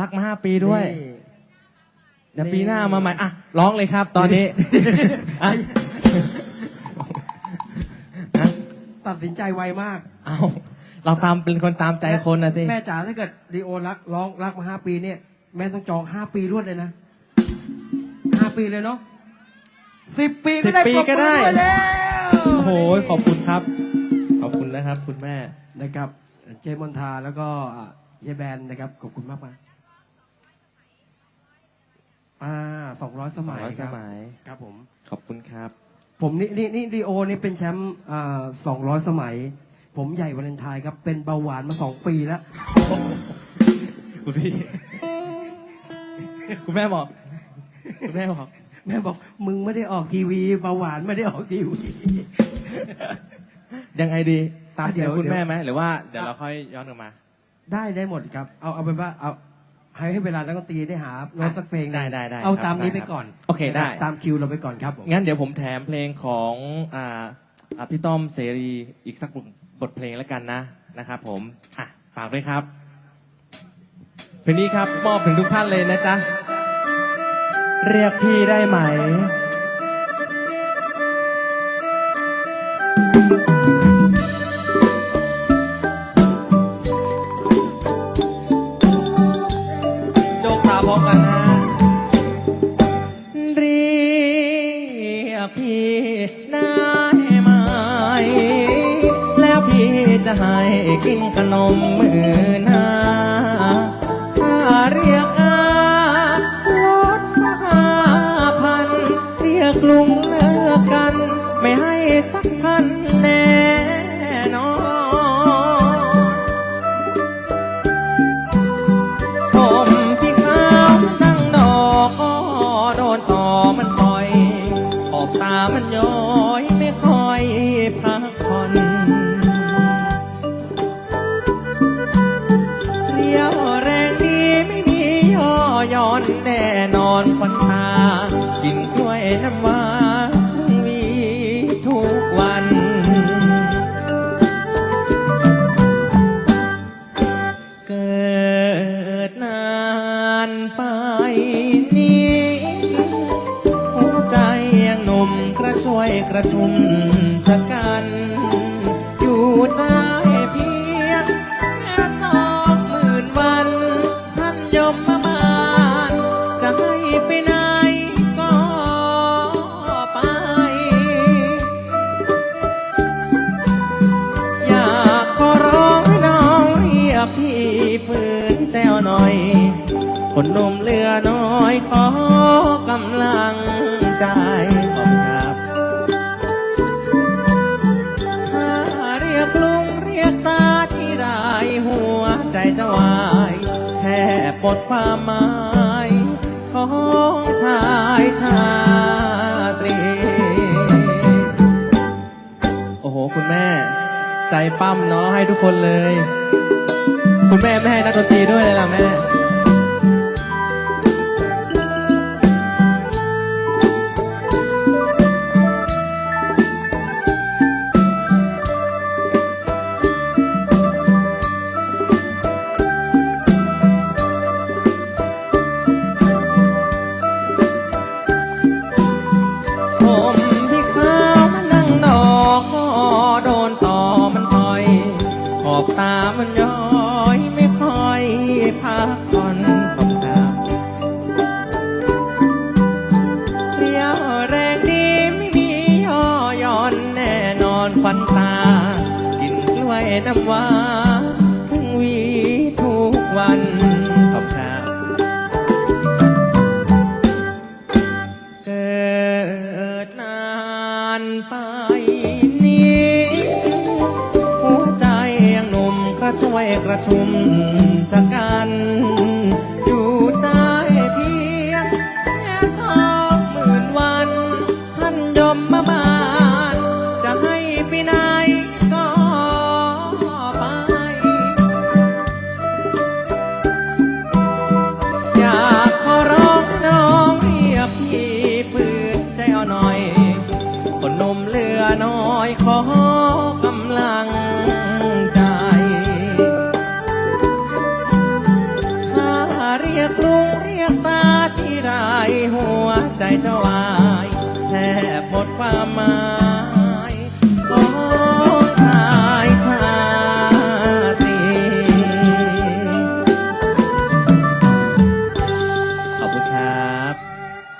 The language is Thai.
รักมาห้าปีด้วย นี่ เดี๋ยวปีหน้ามาใหม่อะร้องเลยครับ ตอนนี้ อะอะตัดสินใจไวมากเอาเราตามเป็นคนตามใจคนนะสิแม่จ๋าถ้าเกิดดีโอรักร้องรักมาห้าปีเนี่ย แม่ต้องจองห้าปีรวดเลยนะห้าปีเลยเนาะสิบปีก็ได้10ปีก็ได้ ปรบมือวยแล้วโอ้โหขอบคุณครับ ขอบคุณนะครับ คุณแม่ นะครับ เจมอนทาแล้วก็อะเยแบนนะครับขอบคุณมากมาก อ่าสองร้อยสมัย200ครับสมัย ครับผม ขอบคุณครับ ผมนี่นี่นี่ดีโอนี่เป็นแชมป์อ่าสองร้อยสมัย ผมใหญ่วาเลนไทน์ครับ เป็นเบาหวานมาสองปีแล้ว คุณพี่ คุณแม่บอก คุณแม่บอก แม่บอกมึงไม่ได้ออกทีวีเบาหวานไม่ได้ออกทีวี ยังไงดี ตามอะเดี๋เดี๋ยยววคุณเดี๋ยว แม่ไหม หรือว่าเดี๋ยวอะเราค่อยย้อนกลับมา ได้ได้หมดครับ เอาเอาเป็นว่าเอา ให้ให้เวลานักดนตรีได้หาโน้ตสักเพลงหนึ่งได้ได้ได้เอาครับตามนี้ได้ไปครับก่อนโอเคได้ นะรับตามคิวเราไปก่อนครับผม งั้นเดี๋ยวผมแถมเพลงของอ่าอ่าพี่ต้อมเสรีอีกสักบทเพลงแล้วกันนะนะครับผมอะฝากด้วยครับ เพลงนี้ครับมอบถึงทุกท่านเลยนะจ๊ะ เรียกพี่ได้ไหม พร้อมกันนะเรียกพี่ได้ไหมแล้วพี่จะให้กินขนมมือหน้าถ้าเรียกอาลดห้าพันเรียกลุงเลิกกัน ไม่ให้สัก อนควันตา กินกล้วยน้ำว้าวีทุกวัน เกิดนานไปนี้ หัวใจยังหนุ่มกระช่วยกระชุ่ม หน่อย คนหนมเรือน้อยขอกำลังใจขอบครับถ้าเรียกลุงเรียกตาที่ได้หัวใจจะวายแค่ปลดความหมายของชายชาตรี โอ้โห คุณแม่ ใจปั้มเนาะให้ทุกคนเลย คุณแม่ไม่ให้นักดนตรีด้วยเลยล่ะแม่ อ่อนขอบครับเรียวแรงดีไม่มีย่อหย่อนแน่นอนควันตา กินกล้วยน้ำว้าถึงวีทุกวัน มกระช่วยกระชุมชะกันอยู่ได้เพียงแค่สองหมื่นวัน ท่านยมมาบานจะให้ไปไหนก็ไป อยากขอร้องน้องเรียกพี่ฝืนใจเอาหน่อยคนนมเรือน้อยขอ รียกลุงเรียกตาที่ไรหัวใจจะวายแทบหมดความหมาย